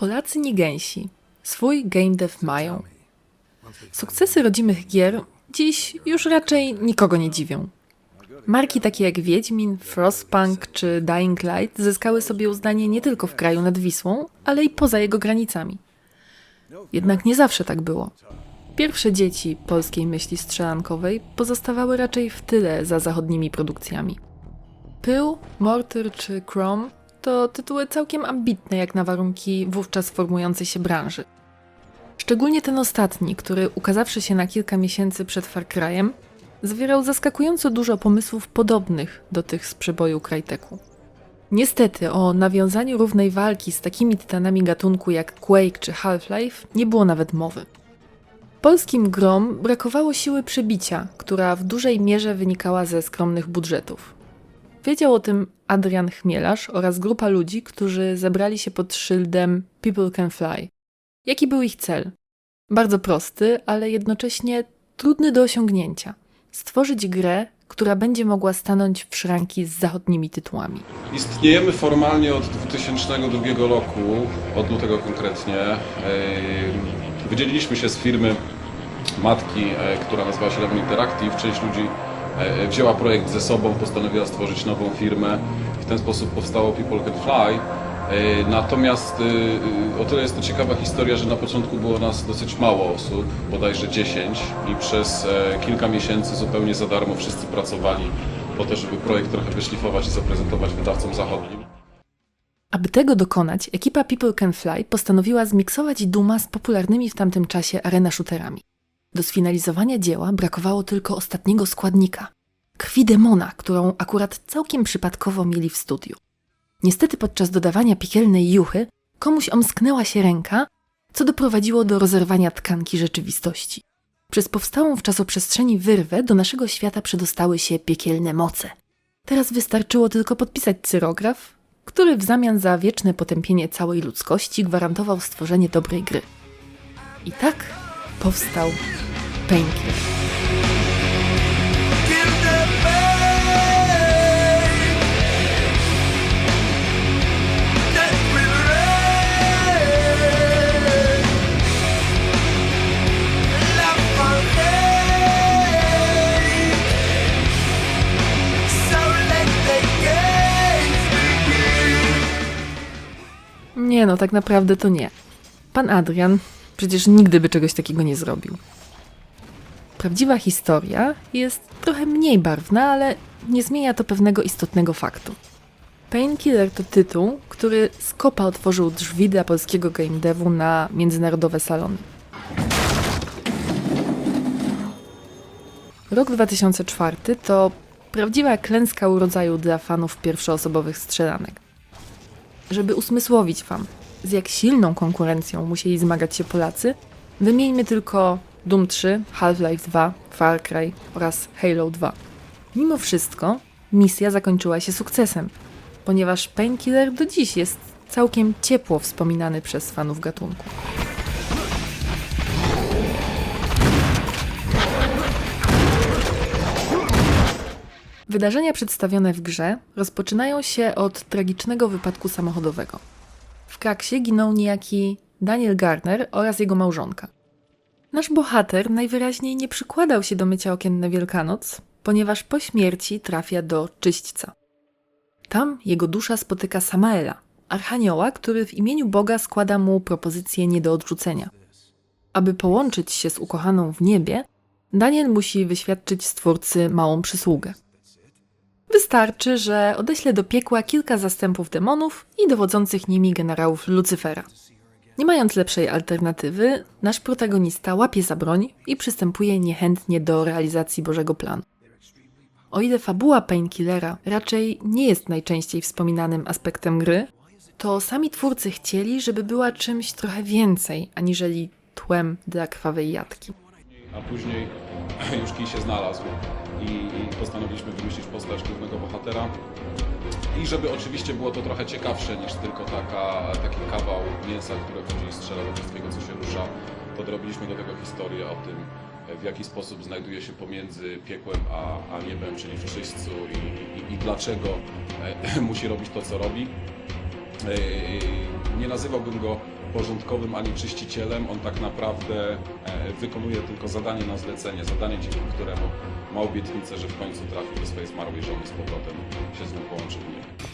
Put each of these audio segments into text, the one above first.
Polacy nie gęsi. Swój game dev mają. Sukcesy rodzimych gier dziś już raczej nikogo nie dziwią. Marki takie jak Wiedźmin, Frostpunk czy Dying Light zyskały sobie uznanie nie tylko w kraju nad Wisłą, ale i poza jego granicami. Jednak nie zawsze tak było. Pierwsze dzieci polskiej myśli strzelankowej pozostawały raczej w tyle za zachodnimi produkcjami. Pył, Mortar czy Chrome to tytuły całkiem ambitne jak na warunki wówczas formującej się branży. Szczególnie ten ostatni, który ukazawszy się na kilka miesięcy przed Far Cry'em, zawierał zaskakująco dużo pomysłów podobnych do tych z przeboju Cryteku. Niestety o nawiązaniu równej walki z takimi tytanami gatunku jak Quake czy Half-Life nie było nawet mowy. Polskim grom brakowało siły przebicia, która w dużej mierze wynikała ze skromnych budżetów. Wiedział o tym Adrian Chmielarz oraz grupa ludzi, którzy zebrali się pod szyldem People Can Fly. Jaki był ich cel? Bardzo prosty, ale jednocześnie trudny do osiągnięcia. Stworzyć grę, która będzie mogła stanąć w szranki z zachodnimi tytułami. Istniejemy formalnie od 2002 roku, od lutego konkretnie. Wydzieliliśmy się z firmy matki, e, która nazywała się Lemon Interactive. Część ludzi wzięła projekt ze sobą, postanowiła stworzyć nową firmę. W ten sposób powstało People Can Fly. E, Natomiast e, o tyle jest to ciekawa historia, że na początku było nas dosyć mało osób, bodajże 10 i przez e, kilka miesięcy zupełnie za darmo wszyscy pracowali po to, żeby projekt trochę wyszlifować i zaprezentować wydawcom zachodnim. Aby tego dokonać, ekipa People Can Fly postanowiła zmiksować Duma z popularnymi w tamtym czasie arena shooterami. Do sfinalizowania dzieła brakowało tylko ostatniego składnika krwi demona, którą akurat całkiem przypadkowo mieli w studiu. Niestety podczas dodawania piekielnej juchy komuś omsknęła się ręka, co doprowadziło do rozerwania tkanki rzeczywistości. Przez powstałą w czasoprzestrzeni wyrwę do naszego świata przedostały się piekielne moce. Teraz wystarczyło tylko podpisać cyrograf, który w zamian za wieczne potępienie całej ludzkości gwarantował stworzenie dobrej gry. I tak powstał begin. Nie no, tak naprawdę to nie. Pan Adrian przecież nigdy by czegoś takiego nie zrobił. Prawdziwa historia jest trochę mniej barwna, ale nie zmienia to pewnego istotnego faktu. Painkiller to tytuł, który z kopa otworzył drzwi dla polskiego game devu na międzynarodowe salony. Rok 2004 to prawdziwa klęska urodzaju dla fanów pierwszoosobowych strzelanek. Żeby usmysłowić Wam, z jak silną konkurencją musieli zmagać się Polacy, wymieńmy tylko Doom 3, Half-Life 2, Far Cry oraz Halo 2. Mimo wszystko misja zakończyła się sukcesem, ponieważ Painkiller do dziś jest całkiem ciepło wspominany przez fanów gatunku. Wydarzenia przedstawione w grze rozpoczynają się od tragicznego wypadku samochodowego. W kraksie giną niejaki Daniel Garner oraz jego małżonka. Nasz bohater najwyraźniej nie przykładał się do mycia okien na Wielkanoc, ponieważ po śmierci trafia do czyśćca. Tam jego dusza spotyka Samaela, archanioła, który w imieniu Boga składa mu propozycję nie do odrzucenia. Aby połączyć się z ukochaną w niebie, Daniel musi wyświadczyć stwórcy małą przysługę. Wystarczy, że odeśle do piekła kilka zastępów demonów i dowodzących nimi generałów Lucyfera. Nie mając lepszej alternatywy, nasz protagonista łapie za broń i przystępuje niechętnie do realizacji Bożego planu. O ile fabuła Painkillera raczej nie jest najczęściej wspominanym aspektem gry, to sami twórcy chcieli, żeby była czymś trochę więcej, aniżeli tłem dla krwawej jatki. A później już kij się znalazł i, postanowiliśmy wymyślić postać głównego bohatera. I żeby oczywiście było to trochę ciekawsze niż tylko taka, taki kawał mięsa, które i strzela do wszystkiego, co się rusza, podrobiliśmy do tego historię o tym, w jaki sposób znajduje się pomiędzy piekłem a, a niebem, czyli w czyśćcu i, i, i dlaczego e, musi robić to, co robi. Nie nazywałbym go porządkowym ani czyścicielem. On tak naprawdę e, wykonuje tylko zadanie na zlecenie, zadanie dzięki któremu ma obietnicę, że w końcu trafi do swojej zmarłej żony z powrotem się z nią połączy w.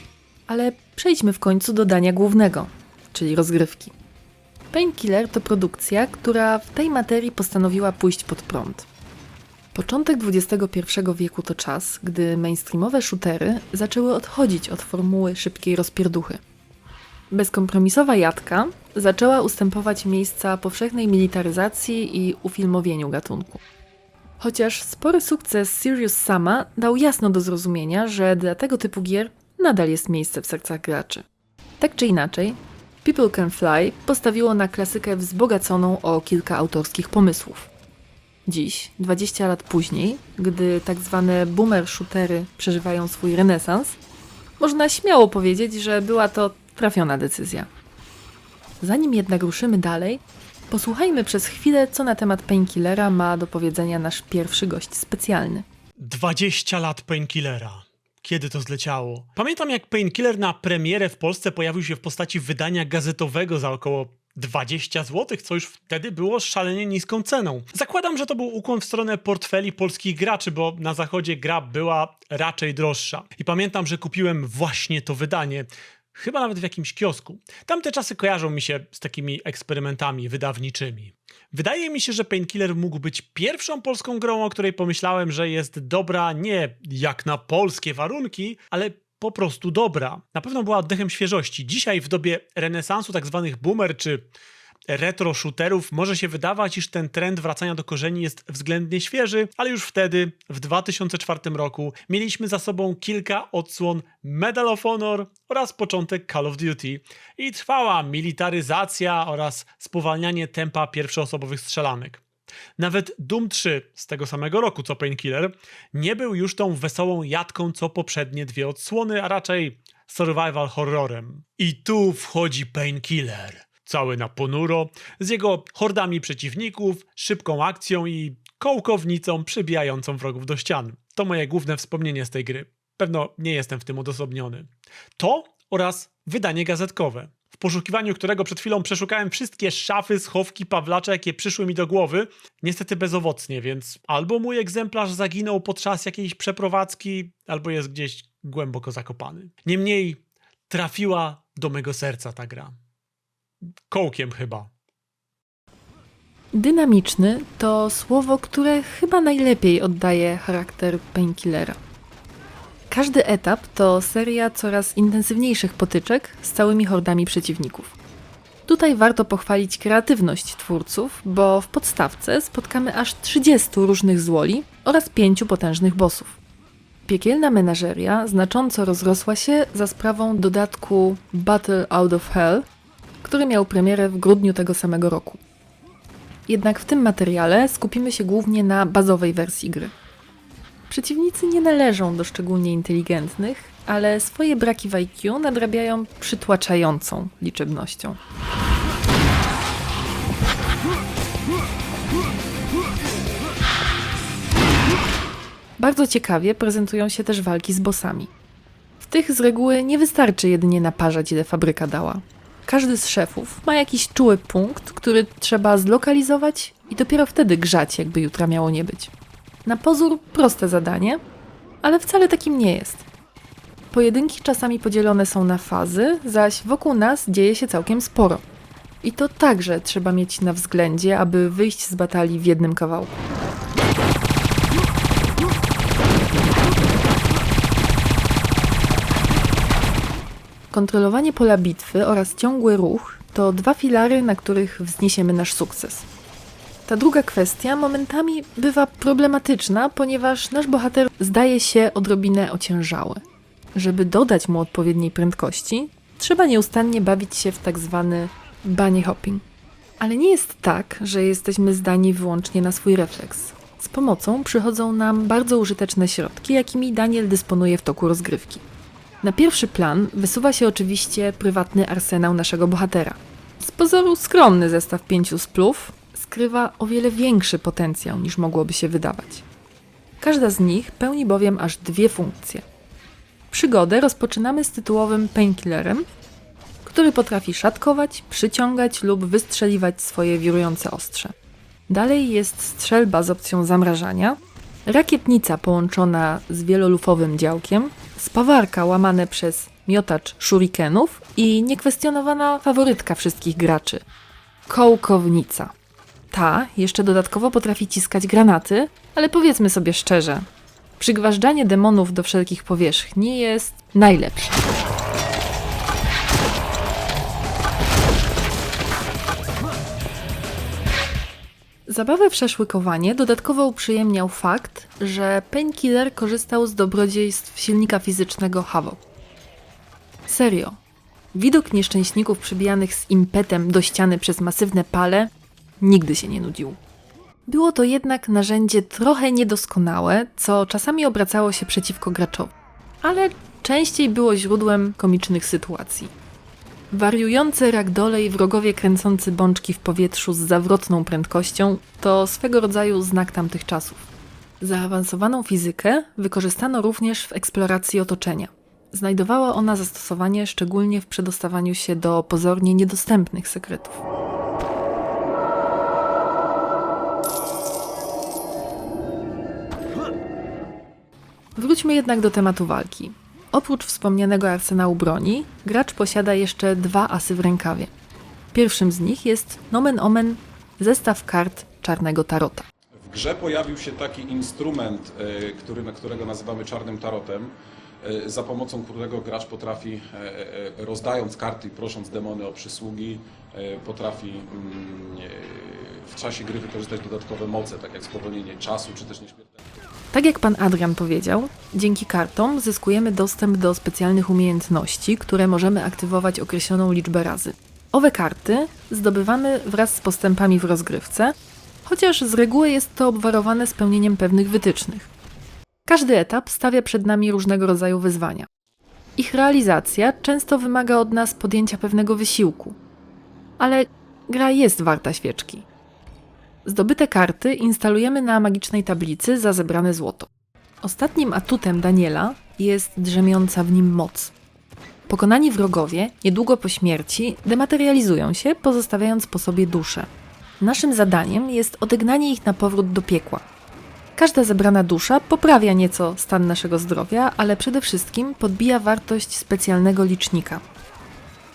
Ale przejdźmy w końcu do dania głównego, czyli rozgrywki. Painkiller to produkcja, która w tej materii postanowiła pójść pod prąd. Początek XXI wieku to czas, gdy mainstreamowe shootery zaczęły odchodzić od formuły szybkiej rozpierduchy. Bezkompromisowa jadka zaczęła ustępować miejsca powszechnej militaryzacji i ufilmowieniu gatunku. Chociaż spory sukces Serious Sama dał jasno do zrozumienia, że dla tego typu gier nadal jest miejsce w sercach graczy. Tak czy inaczej, People Can Fly postawiło na klasykę wzbogaconą o kilka autorskich pomysłów. Dziś, 20 lat później, gdy tak zwane boomer shootery przeżywają swój renesans, można śmiało powiedzieć, że była to trafiona decyzja. Zanim jednak ruszymy dalej, posłuchajmy przez chwilę, co na temat Painkillera ma do powiedzenia nasz pierwszy gość specjalny. 20 lat Painkillera. Kiedy to zleciało? Pamiętam jak Painkiller na premierę w Polsce pojawił się w postaci wydania gazetowego za około 20 zł, co już wtedy było szalenie niską ceną. Zakładam, że to był ukłon w stronę portfeli polskich graczy, bo na zachodzie gra była raczej droższa. I pamiętam, że kupiłem właśnie to wydanie. Chyba nawet w jakimś kiosku. Tamte czasy kojarzą mi się z takimi eksperymentami wydawniczymi. Wydaje mi się, że Painkiller mógł być pierwszą polską grą, o której pomyślałem, że jest dobra nie jak na polskie warunki, ale po prostu dobra. Na pewno była oddechem świeżości. Dzisiaj w dobie renesansu tak zwanych boomer czy retro shooterów może się wydawać, iż ten trend wracania do korzeni jest względnie świeży, ale już wtedy, w 2004 roku, mieliśmy za sobą kilka odsłon Medal of Honor oraz początek Call of Duty i trwała militaryzacja oraz spowalnianie tempa pierwszoosobowych strzelanek. Nawet Doom 3 z tego samego roku co Painkiller nie był już tą wesołą jadką co poprzednie dwie odsłony, a raczej survival horrorem. I tu wchodzi Painkiller cały na ponuro, z jego hordami przeciwników, szybką akcją i kołkownicą przybijającą wrogów do ścian. To moje główne wspomnienie z tej gry. Pewno nie jestem w tym odosobniony. To oraz wydanie gazetkowe, w poszukiwaniu którego przed chwilą przeszukałem wszystkie szafy, schowki, pawlacze, jakie przyszły mi do głowy. Niestety bezowocnie, więc albo mój egzemplarz zaginął podczas jakiejś przeprowadzki, albo jest gdzieś głęboko zakopany. Niemniej trafiła do mego serca ta gra kołkiem chyba. Dynamiczny to słowo, które chyba najlepiej oddaje charakter Painkillera. Każdy etap to seria coraz intensywniejszych potyczek z całymi hordami przeciwników. Tutaj warto pochwalić kreatywność twórców, bo w podstawce spotkamy aż 30 różnych złoli oraz 5 potężnych bossów. Piekielna menażeria znacząco rozrosła się za sprawą dodatku Battle Out of Hell, który miał premierę w grudniu tego samego roku. Jednak w tym materiale skupimy się głównie na bazowej wersji gry. Przeciwnicy nie należą do szczególnie inteligentnych, ale swoje braki w IQ nadrabiają przytłaczającą liczebnością. Bardzo ciekawie prezentują się też walki z bossami. W tych z reguły nie wystarczy jedynie naparzać, ile fabryka dała. Każdy z szefów ma jakiś czuły punkt, który trzeba zlokalizować i dopiero wtedy grzać, jakby jutra miało nie być. Na pozór proste zadanie, ale wcale takim nie jest. Pojedynki czasami podzielone są na fazy, zaś wokół nas dzieje się całkiem sporo. I to także trzeba mieć na względzie, aby wyjść z batalii w jednym kawałku. Kontrolowanie pola bitwy oraz ciągły ruch to dwa filary, na których wzniesiemy nasz sukces. Ta druga kwestia momentami bywa problematyczna, ponieważ nasz bohater zdaje się odrobinę ociężały. Żeby dodać mu odpowiedniej prędkości, trzeba nieustannie bawić się w tak zwany bunny hopping. Ale nie jest tak, że jesteśmy zdani wyłącznie na swój refleks. Z pomocą przychodzą nam bardzo użyteczne środki, jakimi Daniel dysponuje w toku rozgrywki. Na pierwszy plan wysuwa się oczywiście prywatny arsenał naszego bohatera. Z pozoru skromny zestaw pięciu splów skrywa o wiele większy potencjał niż mogłoby się wydawać. Każda z nich pełni bowiem aż dwie funkcje. Przygodę rozpoczynamy z tytułowym painkillerem, który potrafi szatkować, przyciągać lub wystrzeliwać swoje wirujące ostrze. Dalej jest strzelba z opcją zamrażania, rakietnica połączona z wielolufowym działkiem, spawarka łamane przez miotacz shurikenów i niekwestionowana faworytka wszystkich graczy kołkownica. Ta jeszcze dodatkowo potrafi ciskać granaty, ale powiedzmy sobie szczerze, przygważdżanie demonów do wszelkich powierzchni jest najlepsze. Zabawę w szaszłykowanie dodatkowo uprzyjemniał fakt, że Painkiller korzystał z dobrodziejstw silnika fizycznego Havok. Serio. Widok nieszczęśników przybijanych z impetem do ściany przez masywne pale nigdy się nie nudził. Było to jednak narzędzie trochę niedoskonałe, co czasami obracało się przeciwko graczowi, ale częściej było źródłem komicznych sytuacji. Wariujące ragdole i wrogowie kręcący bączki w powietrzu z zawrotną prędkością to swego rodzaju znak tamtych czasów. Zaawansowaną fizykę wykorzystano również w eksploracji otoczenia. Znajdowała ona zastosowanie szczególnie w przedostawaniu się do pozornie niedostępnych sekretów. Wróćmy jednak do tematu walki. Oprócz wspomnianego arsenału broni, gracz posiada jeszcze dwa asy w rękawie. Pierwszym z nich jest nomen omen zestaw kart czarnego tarota. W grze pojawił się taki instrument, e, który, którego nazywamy czarnym tarotem, e, za pomocą którego gracz potrafi, e, rozdając karty i prosząc demony o przysługi, potrafi mm, w czasie gry wykorzystać dodatkowe moce, tak jak spowolnienie czasu czy też nieśmiertelność. Tak jak pan Adrian powiedział, dzięki kartom zyskujemy dostęp do specjalnych umiejętności, które możemy aktywować określoną liczbę razy. Owe karty zdobywamy wraz z postępami w rozgrywce, chociaż z reguły jest to obwarowane spełnieniem pewnych wytycznych. Każdy etap stawia przed nami różnego rodzaju wyzwania. Ich realizacja często wymaga od nas podjęcia pewnego wysiłku, ale gra jest warta świeczki. Zdobyte karty instalujemy na magicznej tablicy za zebrane złoto. Ostatnim atutem Daniela jest drzemiąca w nim moc. Pokonani wrogowie niedługo po śmierci dematerializują się, pozostawiając po sobie duszę. Naszym zadaniem jest odegnanie ich na powrót do piekła. Każda zebrana dusza poprawia nieco stan naszego zdrowia, ale przede wszystkim podbija wartość specjalnego licznika.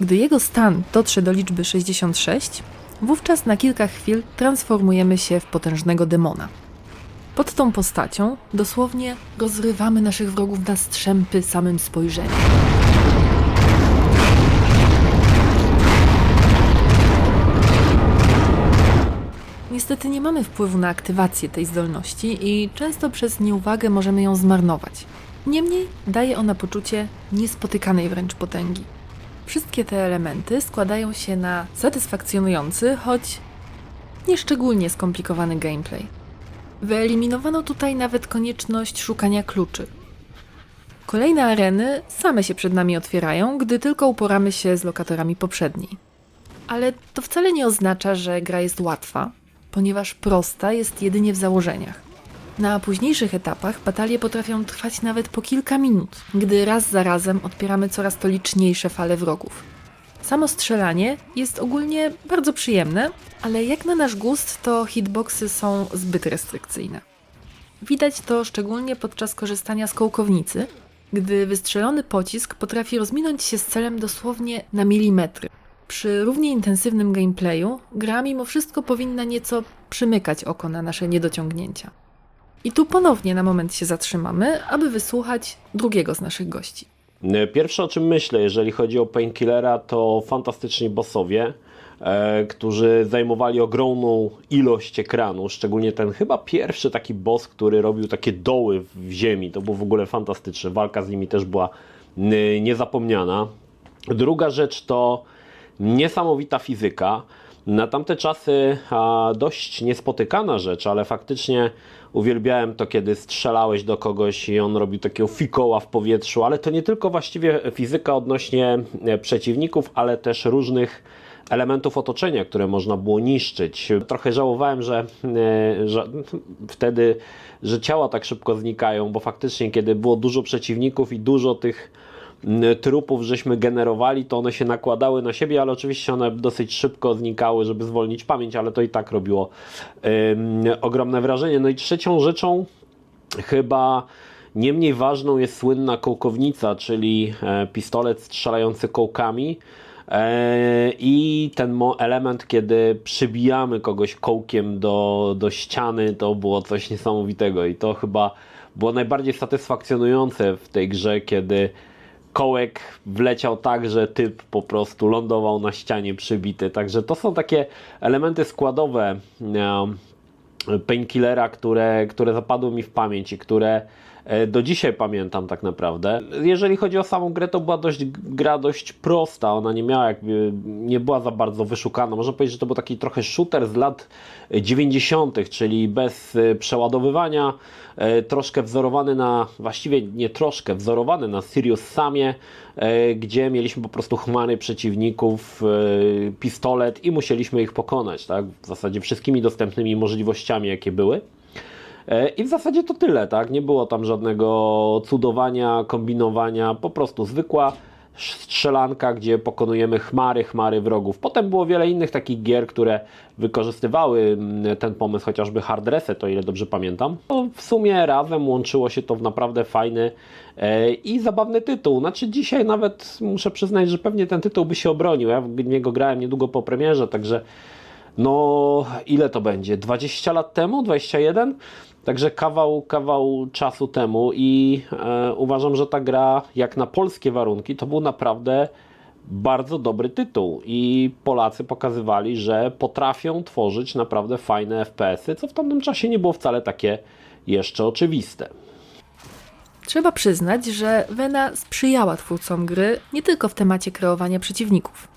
Gdy jego stan dotrze do liczby 66, wówczas na kilka chwil transformujemy się w potężnego demona. Pod tą postacią dosłownie rozrywamy naszych wrogów na strzępy samym spojrzeniem. Niestety nie mamy wpływu na aktywację tej zdolności i często przez nieuwagę możemy ją zmarnować. Niemniej daje ona poczucie niespotykanej wręcz potęgi. Wszystkie te elementy składają się na satysfakcjonujący, choć nieszczególnie skomplikowany gameplay. Wyeliminowano tutaj nawet konieczność szukania kluczy. Kolejne areny same się przed nami otwierają, gdy tylko uporamy się z lokatorami poprzedniej. Ale to wcale nie oznacza, że gra jest łatwa, ponieważ prosta jest jedynie w założeniach. Na późniejszych etapach batalie potrafią trwać nawet po kilka minut, gdy raz za razem odpieramy coraz to liczniejsze fale wrogów. Samo strzelanie jest ogólnie bardzo przyjemne, ale jak na nasz gust, to hitboxy są zbyt restrykcyjne. Widać to szczególnie podczas korzystania z kołkownicy, gdy wystrzelony pocisk potrafi rozminąć się z celem dosłownie na milimetry. Przy równie intensywnym gameplayu gra mimo wszystko powinna nieco przymykać oko na nasze niedociągnięcia. I tu ponownie na moment się zatrzymamy, aby wysłuchać drugiego z naszych gości. Pierwsze o czym myślę, jeżeli chodzi o Painkillera, to fantastyczni bossowie, e, którzy zajmowali ogromną ilość ekranu, szczególnie ten chyba pierwszy taki boss, który robił takie doły w ziemi. To było w ogóle fantastyczne. Walka z nimi też była niezapomniana. Druga rzecz to niesamowita fizyka. Na tamte czasy a, dość niespotykana rzecz, ale faktycznie uwielbiałem to, kiedy strzelałeś do kogoś i on robił takiego fikoła w powietrzu, ale to nie tylko właściwie fizyka odnośnie e, przeciwników, ale też różnych elementów otoczenia, które można było niszczyć. Trochę żałowałem, że, e, że wtedy, że ciała tak szybko znikają, bo faktycznie kiedy było dużo przeciwników i dużo tych trupów żeśmy generowali, to one się nakładały na siebie, ale oczywiście one dosyć szybko znikały, żeby zwolnić pamięć, ale to i tak robiło ogromne wrażenie. No i trzecią rzeczą, chyba nie mniej ważną jest słynna kołkownica, czyli e, pistolet strzelający kołkami. E, I ten element, kiedy przybijamy kogoś kołkiem do, do ściany, to było coś niesamowitego. I to chyba było najbardziej satysfakcjonujące w tej grze, kiedy kołek wleciał tak, że typ po prostu lądował na ścianie przybity. Także to są takie elementy składowe. Painkillera, które, które zapadły mi w pamięć i które do dzisiaj pamiętam tak naprawdę. Jeżeli chodzi o samą grę, to była dość gra dość prosta. Ona nie miała jakby, nie była za bardzo wyszukana. Można powiedzieć, że to był taki trochę shooter z lat 90., czyli bez e, przeładowywania, e, troszkę wzorowany na, właściwie nie troszkę, wzorowany na Sirius Samie, e, gdzie mieliśmy po prostu chmary przeciwników, e, pistolet i musieliśmy ich pokonać, tak? W zasadzie wszystkimi dostępnymi możliwościami, jakie były. E, I w zasadzie to tyle, tak? Nie było tam żadnego cudowania, kombinowania, po prostu zwykła strzelanka, gdzie pokonujemy chmary, chmary wrogów. Potem było wiele innych takich gier, które wykorzystywały mm, ten pomysł, chociażby Hard Reset, o ile dobrze pamiętam. No, w sumie razem łączyło się to w naprawdę fajny e, i zabawny tytuł. Znaczy dzisiaj nawet muszę przyznać, że pewnie ten tytuł by się obronił. Ja w niego grałem niedługo po premierze, także no ile to będzie? 20 lat temu? 21? Także kawał, kawał czasu temu i e, uważam, że ta gra jak na polskie warunki to był naprawdę bardzo dobry tytuł i Polacy pokazywali, że potrafią tworzyć naprawdę fajne FPS-y, co w tamtym czasie nie było wcale takie jeszcze oczywiste. Trzeba przyznać, że Vena sprzyjała twórcom gry nie tylko w temacie kreowania przeciwników.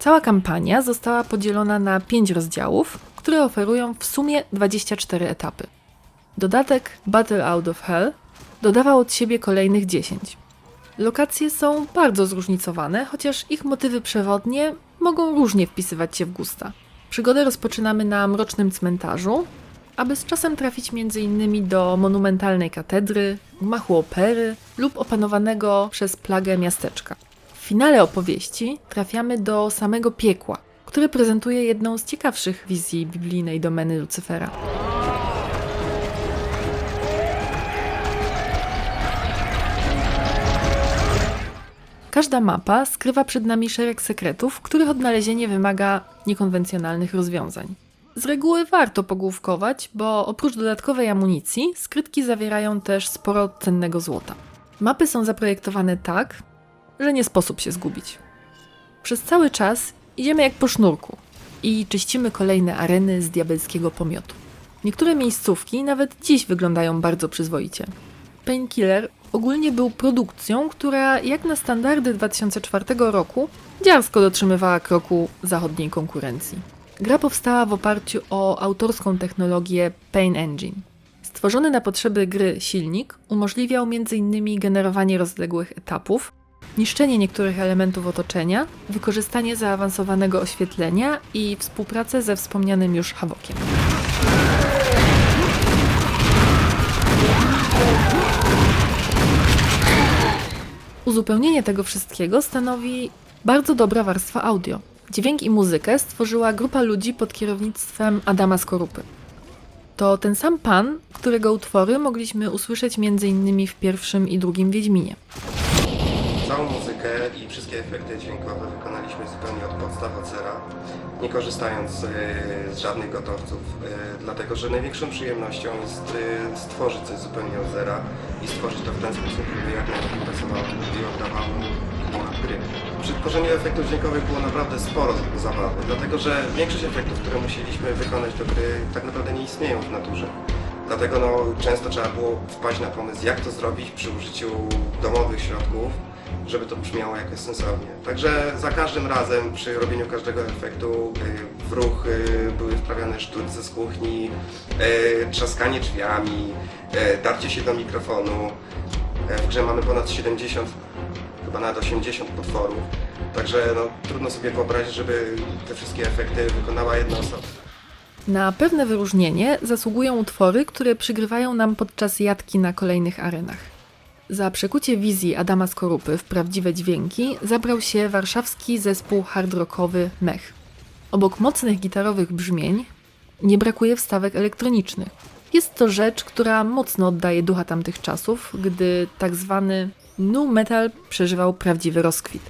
Cała kampania została podzielona na 5 rozdziałów, które oferują w sumie 24 etapy. Dodatek Battle Out of Hell dodawał od siebie kolejnych 10. Lokacje są bardzo zróżnicowane, chociaż ich motywy przewodnie mogą różnie wpisywać się w gusta. Przygodę rozpoczynamy na mrocznym cmentarzu, aby z czasem trafić m.in. do monumentalnej katedry, gmachu opery lub opanowanego przez plagę miasteczka. Finale opowieści trafiamy do samego piekła, które prezentuje jedną z ciekawszych wizji biblijnej domeny Lucyfera. Każda mapa skrywa przed nami szereg sekretów, których odnalezienie wymaga niekonwencjonalnych rozwiązań. Z reguły warto pogłówkować, bo oprócz dodatkowej amunicji, skrytki zawierają też sporo cennego złota. Mapy są zaprojektowane tak, że nie sposób się zgubić. Przez cały czas idziemy jak po sznurku i czyścimy kolejne areny z diabelskiego pomiotu. Niektóre miejscówki nawet dziś wyglądają bardzo przyzwoicie. Painkiller ogólnie był produkcją, która jak na standardy 2004 roku dziarsko dotrzymywała kroku zachodniej konkurencji. Gra powstała w oparciu o autorską technologię Pain Engine. Stworzony na potrzeby gry silnik umożliwiał m.in. generowanie rozległych etapów, niszczenie niektórych elementów otoczenia, wykorzystanie zaawansowanego oświetlenia i współpracę ze wspomnianym już Havokiem. Uzupełnienie tego wszystkiego stanowi bardzo dobra warstwa audio. Dźwięk i muzykę stworzyła grupa ludzi pod kierownictwem Adama Skorupy. To ten sam pan, którego utwory mogliśmy usłyszeć m.in. w pierwszym i drugim Wiedźminie. Całą muzykę i wszystkie efekty dźwiękowe wykonaliśmy zupełnie od podstaw od zera, nie korzystając e, z żadnych gotowców, e, dlatego że największą przyjemnością jest e, stworzyć coś zupełnie od zera i stworzyć to w ten sposób, żeby jak najlepiej pasowało i oddawało klimat gry. Przy tworzeniu efektów dźwiękowych było naprawdę sporo zabawy, dlatego że większość efektów, które musieliśmy wykonać do gry tak naprawdę nie istnieją w naturze. Dlatego no, często trzeba było wpaść na pomysł, jak to zrobić przy użyciu domowych środków, żeby to brzmiało jakoś sensownie. Także za każdym razem przy robieniu każdego efektu w ruch były wprawiane sztuce z kuchni, y, trzaskanie drzwiami, y, darcie się do mikrofonu. E, W grze mamy ponad 70, chyba nawet 80 potworów. Także no, trudno sobie wyobrazić, żeby te wszystkie efekty wykonała jedna osoba. Na pewne wyróżnienie zasługują utwory, które przygrywają nam podczas jadki na kolejnych arenach. Za przekucie wizji Adama Skorupy w prawdziwe dźwięki zabrał się warszawski zespół hard rockowy Mech. Obok mocnych gitarowych brzmień nie brakuje wstawek elektronicznych. Jest to rzecz, która mocno oddaje ducha tamtych czasów, gdy tak zwany nu metal przeżywał prawdziwy rozkwit.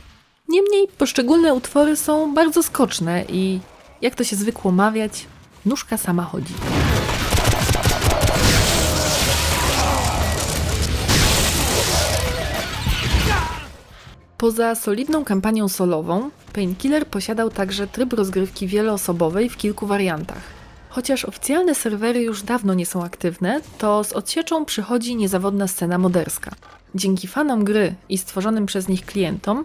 Niemniej poszczególne utwory są bardzo skoczne i, jak to się zwykło mawiać, nóżka sama chodzi. Poza solidną kampanią solową, Painkiller posiadał także tryb rozgrywki wieloosobowej w kilku wariantach. Chociaż oficjalne serwery już dawno nie są aktywne, to z odsieczą przychodzi niezawodna scena moderska. Dzięki fanom gry i stworzonym przez nich klientom,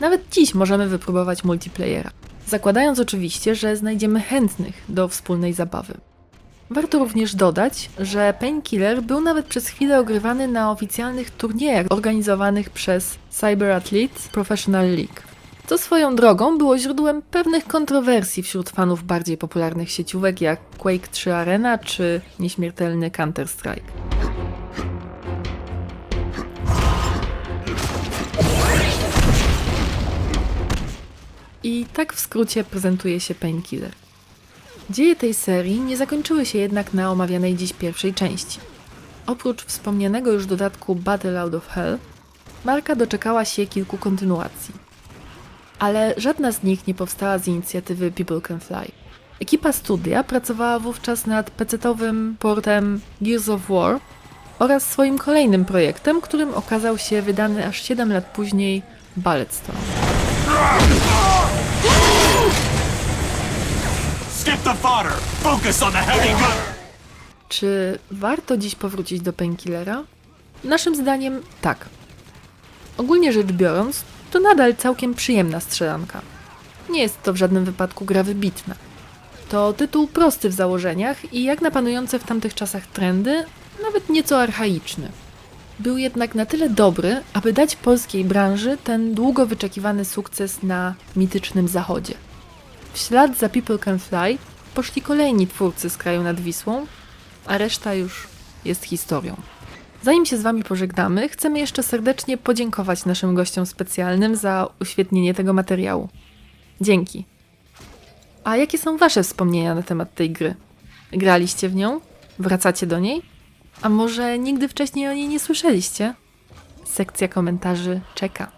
nawet dziś możemy wypróbować multiplayera. Zakładając oczywiście, że znajdziemy chętnych do wspólnej zabawy. Warto również dodać, że Painkiller był nawet przez chwilę ogrywany na oficjalnych turniejach organizowanych przez Cyber Athletes Professional League. Co swoją drogą było źródłem pewnych kontrowersji wśród fanów bardziej popularnych sieciówek jak Quake 3 Arena czy nieśmiertelny Counter-Strike. I tak w skrócie prezentuje się Painkiller. Dzieje tej serii nie zakończyły się jednak na omawianej dziś pierwszej części. Oprócz wspomnianego już dodatku Battle Out of Hell, marka doczekała się kilku kontynuacji. Ale żadna z nich nie powstała z inicjatywy People Can Fly. Ekipa studia pracowała wówczas nad pecetowym portem Gears of War oraz swoim kolejnym projektem, którym okazał się wydany aż 7 lat później Bulletstorm. Skip the fodder. Focus on the heavy gun. Czy warto dziś powrócić do Painkillera? Naszym zdaniem tak. Ogólnie rzecz biorąc, to nadal całkiem przyjemna strzelanka. Nie jest to w żadnym wypadku gra wybitna. To tytuł prosty w założeniach i jak na panujące w tamtych czasach trendy, nawet nieco archaiczny. Był jednak na tyle dobry, aby dać polskiej branży ten długo wyczekiwany sukces na mitycznym zachodzie. W ślad za People Can Fly poszli kolejni twórcy z kraju nad Wisłą, a reszta już jest historią. Zanim się z Wami pożegnamy, chcemy jeszcze serdecznie podziękować naszym gościom specjalnym za uświetnienie tego materiału. Dzięki. A jakie są Wasze wspomnienia na temat tej gry? Graliście w nią? Wracacie do niej? A może nigdy wcześniej o niej nie słyszeliście? Sekcja komentarzy czeka.